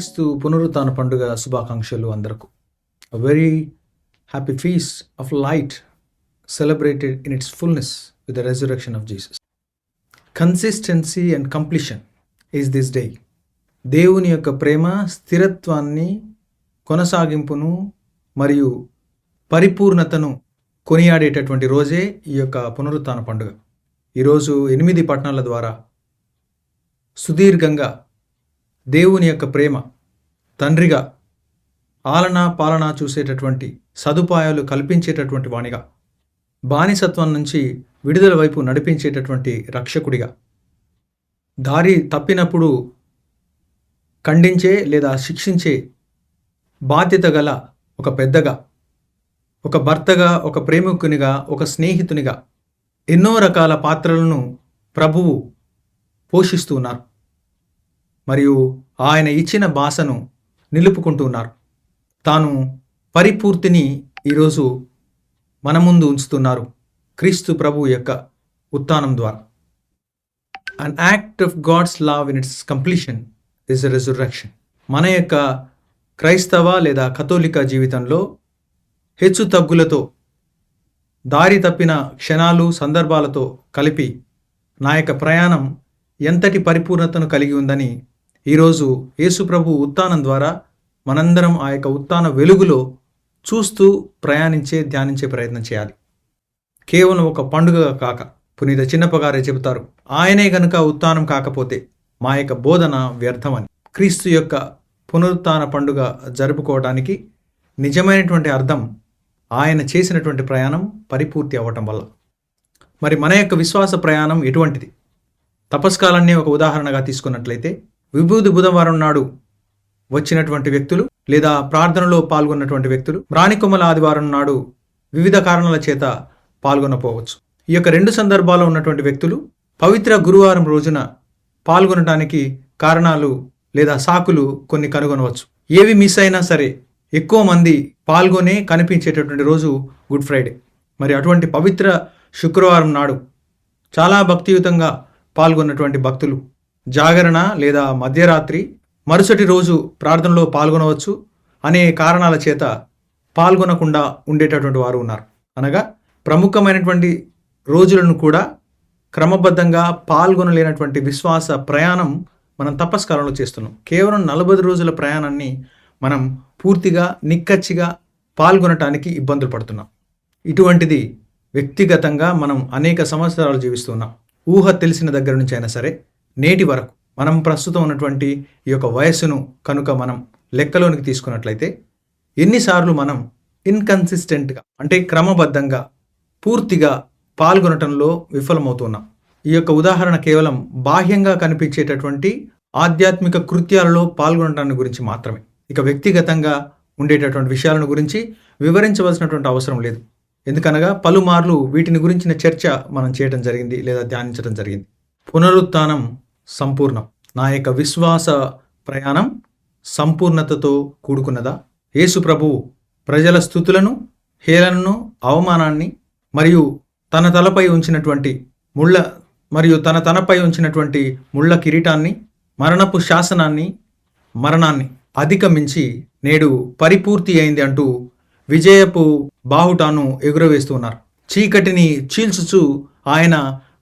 క్రీస్తు పునరుత్థాన పండుగ శుభాకాంక్షలు అందరకు. Very happy feast of light celebrated in its fullness with the resurrection of Jesus consistency and completion is this day దేవుని యొక్క ప్రేమ స్థిరత్వాన్ని కొనసాగింపును మరియు పరిపూర్ణతను కొనియాడేటటువంటి రోజే ఈ యొక్క పునరుత్న పండుగ. ఈరోజు ఎనిమిది పట్టణాల ద్వారా సుదీర్ఘంగా దేవుని యొక్క ప్రేమ తండ్రిగా ఆలన పాలన చూసేటటువంటి సదుపాయాలు కల్పించేటటువంటి వాణిగా బానిసత్వం నుంచి విడుదల వైపు నడిపించేటటువంటి రక్షకుడిగా. దారి తప్పినప్పుడు ఖండించే లేదా శిక్షించే బాధ్యత గల ఒక పెద్దగా ఒక భర్తగా ఒక ప్రేమికునిగా ఒక స్నేహితునిగా ఎన్నో రకాల పాత్రలను ప్రభువు పోషిస్తూ ఉన్నారు. మరియు ఆయన ఇచ్చిన భాషను నిలుపుకుంటున్నారు తాను పరిపూర్తిని ఈరోజు మన ముందు ఉంచుతున్నారు క్రీస్తు ప్రభు యొక్క ఉత్థానం ద్వారా. An act of God's love in its completion is resurrection మన యొక్క క్రైస్తవ లేదా కథోలిక జీవితంలో హెచ్చు తగ్గులతో దారి తప్పిన క్షణాలు సందర్భాలతో కలిపి నా యొక్క ప్రయాణం ఎంతటి పరిపూర్ణతను కలిగి ఉందని ఈరోజు యేసుప్రభు ఉత్థానం ద్వారా మనందరం ఆ యొక్క ఉత్థాన వెలుగులో చూస్తూ ప్రయాణించే ధ్యానించే ప్రయత్నం చేయాలి. కేవలం ఒక పండుగ కాక పునీత చిన్నప్పగారే చెబుతారు ఆయనే గనుక ఉత్థానం కాకపోతే మా యొక్క బోధన వ్యర్థమని. క్రీస్తు యొక్క పునరుత్థాన పండుగ జరుపుకోవడానికి నిజమైనటువంటి అర్థం ఆయన చేసినటువంటి ప్రయాణం పరిపూర్తి అవ్వటం వల్ల. మరి మన యొక్క విశ్వాస ప్రయాణం ఎటువంటిది? తపస్కాలన్నీ ఒక ఉదాహరణగా తీసుకున్నట్లయితే విభూది బుధవారం నాడు వచ్చినటువంటి వ్యక్తులు లేదా ప్రార్థనలో పాల్గొన్నటువంటి వ్యక్తులు రాణికొమ్మల ఆదివారం నాడు వివిధ కారణాల చేత పాల్గొనపోవచ్చు. ఈ యొక్క రెండు సందర్భాల్లో ఉన్నటువంటి వ్యక్తులు పవిత్ర గురువారం రోజున పాల్గొనడానికి కారణాలు లేదా సాకులు కొన్ని కనుగొనవచ్చు. ఏవి మిస్ అయినా సరే ఎక్కువ మంది పాల్గొనే కనిపించేటటువంటి రోజు గుడ్ ఫ్రైడే. మరి అటువంటి పవిత్ర శుక్రవారం నాడు చాలా భక్తియుతంగా పాల్గొన్నటువంటి భక్తులు జాగరణ లేదా మధ్యరాత్రి మరుసటి రోజు ప్రార్థనలో పాల్గొనవచ్చు అనే కారణాల చేత పాల్గొనకుండా ఉండేటటువంటి వారు ఉన్నారు. అనగా ప్రముఖమైనటువంటి రోజులను కూడా క్రమబద్ధంగా పాల్గొనలేనటువంటి విశ్వాస ప్రయాణం మనం తపస్కాలంలో చేస్తున్నాం. కేవలం నలభై రోజుల ప్రయాణాన్ని మనం పూర్తిగా నిక్కచ్చిగా పాల్గొనటానికి ఇబ్బందులు పడుతున్నాం. ఇటువంటిది వ్యక్తిగతంగా మనం అనేక సంవత్సరాలు జీవిస్తున్నాం. ఊహ తెలిసిన దగ్గర నుంచి అయినా సరే నేటి వరకు మనం ప్రస్తుతం ఉన్నటువంటి ఈ యొక్క వయస్సును కనుక మనం లెక్కలోనికి తీసుకున్నట్లయితే ఎన్నిసార్లు మనం ఇన్కన్సిస్టెంట్గా అంటే క్రమబద్ధంగా పూర్తిగా పాల్గొనటంలో విఫలమవుతున్నాం. ఈ యొక్క ఉదాహరణ కేవలం బాహ్యంగా కనిపించేటటువంటి ఆధ్యాత్మిక కృత్యాలలో పాల్గొనటాన్ని గురించి మాత్రమే. ఇక వ్యక్తిగతంగా ఉండేటటువంటి విషయాలను గురించి వివరించవలసినటువంటి అవసరం లేదు. ఎందుకనగా పలుమార్లు వీటిని గురించిన చర్చ మనం చేయడం జరిగింది లేదా ధ్యానించడం జరిగింది. పునరుత్థానం సంపూర్ణం. నా యొక్క విశ్వాస ప్రయాణం సంపూర్ణతతో కూడుకున్నదా? యేసు ప్రభు ప్రజల స్థుతులను హేళనను అవమానాన్ని మరియు తన తలపై ఉంచినటువంటి ముళ్ళ మరియు తన తనపై ఉంచినటువంటి ముళ్ళ కిరీటాన్ని మరణపు శాసనాన్ని మరణాన్ని అధిగమించి నేడు పరిపూర్తి అయింది అంటూ విజయపు బాహుటాను ఎగురవేస్తున్నారు చీకటిని చీల్చుచు ఆయన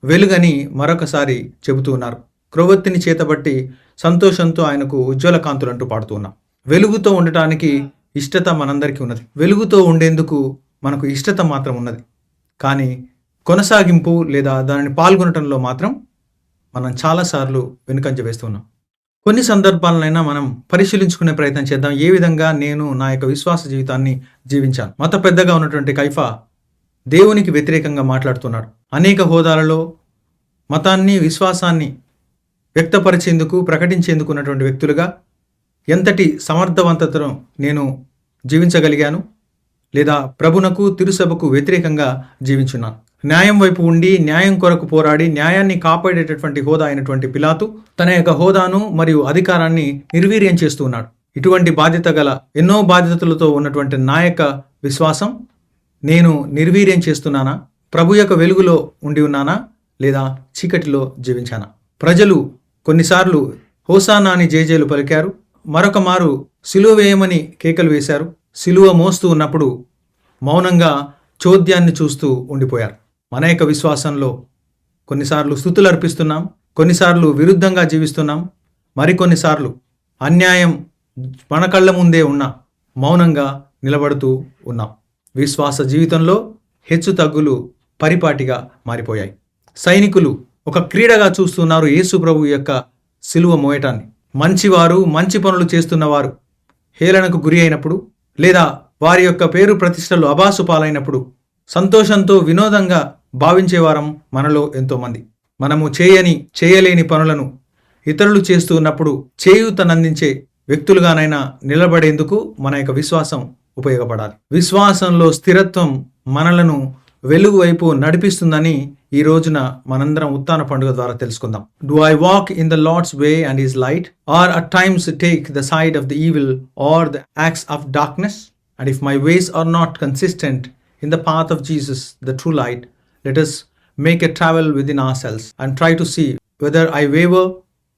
వెలుగని మరొకసారి చెబుతూ ఉన్నారు. క్రొవ్వొత్తిని చేతబట్టి సంతోషంతో ఆయనకు ఉజ్వల కాంతులు అంటూ పాడుతున్నాం వెలుగుతో ఉండటానికి ఇష్టత మనందరికీ ఉన్నది. వెలుగుతో ఉండేందుకు మనకు ఇష్టత మాత్రం ఉన్నది. కానీ కొనసాగింపు లేదా దానిని పాల్గొనటంలో మాత్రం మనం చాలాసార్లు వెనుకంజ వేస్తున్నాం కొన్ని సందర్భాలనైనా మనం పరిశీలించుకునే ప్రయత్నం చేద్దాం. ఏ విధంగా నేను నా యొక్క విశ్వాస జీవితాన్ని జీవించాను? మత పెద్దగా ఉన్నటువంటి కైఫా దేవునికి వ్యతిరేకంగా మాట్లాడుతున్నాడు. అనేక హోదాలలో మతాన్ని విశ్వాసాన్ని వ్యక్తపరిచేందుకు ప్రకటించేందుకు ఉన్నటువంటి వ్యక్తులుగా ఎంతటి సమర్థవంతతను నేను జీవించగలిగాను లేదా ప్రభునకు తిరుసభకు వ్యతిరేకంగా జీవించున్నాను? న్యాయం వైపు ఉండి న్యాయం కొరకు పోరాడి న్యాయాన్ని కాపాడేటటువంటి హోదా అయినటువంటి పిలాతు తన యొక్క హోదాను మరియు అధికారాన్ని నిర్వీర్యం చేస్తూ ఉన్నాడు. ఇటువంటి బాధ్యత గల ఎన్నో బాధ్యతలతో ఉన్నటువంటి నాయక విశ్వాసం నేను నిర్వీర్యం చేస్తున్నానా? ప్రభు యొక్క వెలుగులో ఉండి ఉన్నానా లేదా చీకటిలో జీవించానా? ప్రజలు కొన్నిసార్లు హోసానాని జేజేలు పలికారు మరొక మారు సిలువ వేయమని కేకలు వేశారు. సిలువ మోస్తూ ఉన్నప్పుడు మౌనంగా చోద్యాన్ని చూస్తూ ఉండిపోయారు. మన యొక్క విశ్వాసంలో కొన్నిసార్లు స్థుతులు అర్పిస్తున్నాం కొన్నిసార్లు విరుద్ధంగా జీవిస్తున్నాం మరికొన్నిసార్లు అన్యాయం మన కళ్ళ ముందే ఉన్న మౌనంగా నిలబడుతూ ఉన్నాం. విశ్వాస జీవితంలో హెచ్చు తగ్గులు పరిపాటిగా మారిపోయాయి. సైనికులు ఒక క్రీడగా చూస్తున్నారు యేసు ప్రభు యొక్క సిలువ మోయటాన్ని. మంచివారు మంచి పనులు చేస్తున్నవారు హేళనకు గురి అయినప్పుడు లేదా వారి యొక్క పేరు ప్రతిష్టలు అబాసు పాలైనప్పుడు సంతోషంతో వినోదంగా భావించేవారం మనలో ఎంతోమంది. మనము చేయని చేయలేని పనులను ఇతరులు చేస్తూ ఉన్నప్పుడు చేయూతనందించే వ్యక్తులుగానైనా నిలబడేందుకు మన యొక్క విశ్వాసం ఉపయోగపడాలి. విశ్వాసంలో స్థిరత్వం మనలను వెలుగు వైపు నడిపిస్తుందని ఈ రోజున మనందరం ఉత్తాన పండుగ ద్వారా తెలుసుకుందాం do I walk in the Lord's way and is light are at times take the side of the evil are the acts of darkness and if my ways are not consistent in the path of Jesus the true light let us make a travel within ourselves and try to see whether I waver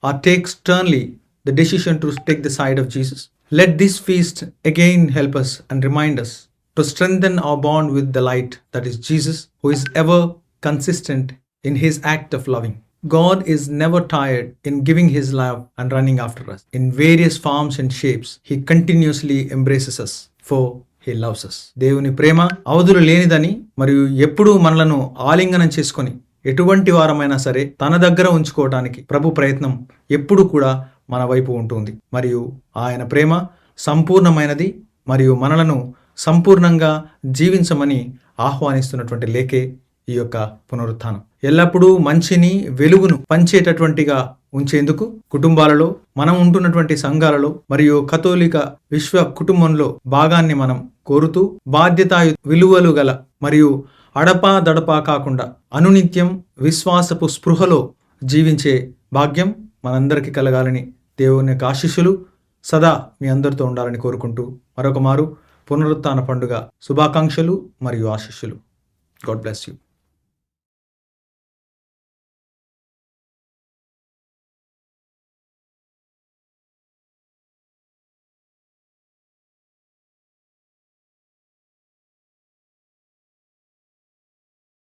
or take sternly the decision to take the side of Jesus. Let this feast again help us and remind us to strengthen our bond with the light that is Jesus, who is ever consistent in his act of loving. God is never tired in giving his love and running after us. In various forms and shapes, he continuously embraces us, for he loves us. దేవుని ప్రేమ అవధులు లేనిదని మరియు ఎప్పుడూ మనలను ఆలింగనం చేసుకొని ఎటువంటి వారమైనా సరే తన దగ్గర ఉంచుకోవటానికి ప్రభు ప్రయత్నం ఎప్పుడు కూడా మన వైపు ఉంటుంది మరియు ఆయన ప్రేమ సంపూర్ణమైనది మరియు మనలను సంపూర్ణంగా జీవించమని ఆహ్వానిస్తున్నటువంటి లేఖే ఈ యొక్క పునరుత్థానం. ఎల్లప్పుడూ మంచిని వెలుగును పంచేటటువంటిగా ఉంచేందుకు కుటుంబాలలో మనం ఉంటున్నటువంటి సంఘాలలో మరియు కథోలిక విశ్వ కుటుంబంలో భాగాన్ని మనం కోరుతూ బాధ్యత విలువలు గల మరియు అడపా దడపా కాకుండా అనునిత్యం విశ్వాసపు స్పృహలో జీవించే భాగ్యం మనందరికీ కలగాలని దేవుని యొక్క ఆశీస్సులు సదా మీ అందరితో ఉండాలని కోరుకుంటూ మరొక మారు పునరుత్థాన పండుగ శుభాకాంక్షలు మరియు ఆశీస్సులు. God bless you.